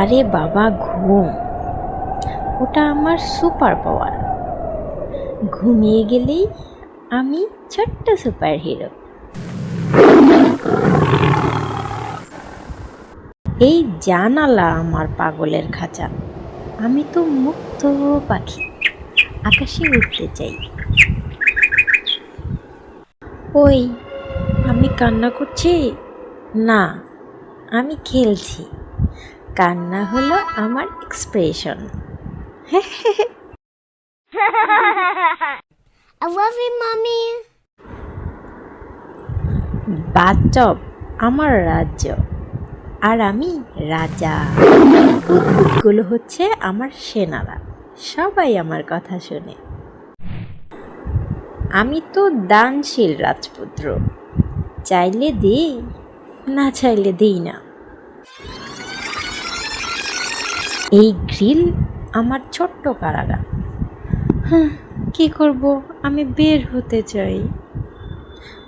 আরে বাবা, ঘুম। ওটা আমার সুপার পাওয়ার ঘুমিয়ে গেলেই আমি ছোট্ট সুপার হিরো এই জানালা আমার পাগলের খাঁচা। আমি তো মুক্ত পাখি। আকাশে উঠতে চাই। ওই আমি কান্না করছি? না আমি খেলছি। কান্না হলো আমার expression I love you, mommy. বাচ্চব আমার রাজ্য আর আমি রাজা। গুলো হচ্ছে আমার সেনারা সবাই আমার কথা শোনে। আমি তো দানশীল রাজপুত্র। চাইলে দিই, না চাইলে দিই না। এই গ্রিল আমার ছোট্ট কারাগার। হ্যাঁ কি করব? আমি বের হতে চাই।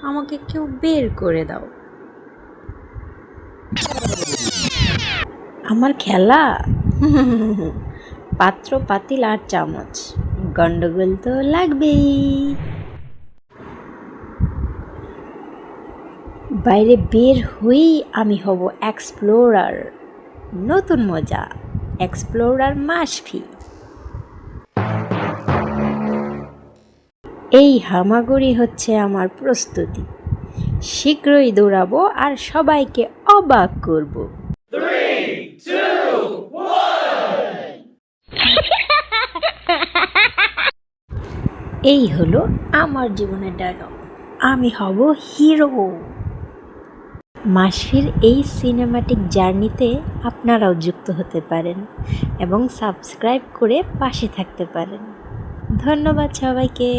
আমাকে কেউ বের করে দাও। আমার খেলা? পাত্র, পাতিল আর চামচ। গন্ডগোল তো লাগবেই। বাইরে বের হয়েই আমি হব এক্সপ্লোরার নতুন মজা এক্সপ্লোরার মাসফি এই হামাগুড়ি হচ্ছে আমার প্রস্তুতি। শীঘ্রই দৌড়াবো আর সবাইকে অবাক করব। এই হলো আমার জীবনের ডায়লগ আমি হব হিরো মাসফির এই সিনেমাটিক জার্নিতে আপনারাও যুক্ত হতে পারেন এবং সাবস্ক্রাইব করে পাশে থাকতে পারেন। ধন্যবাদ সবাইকে।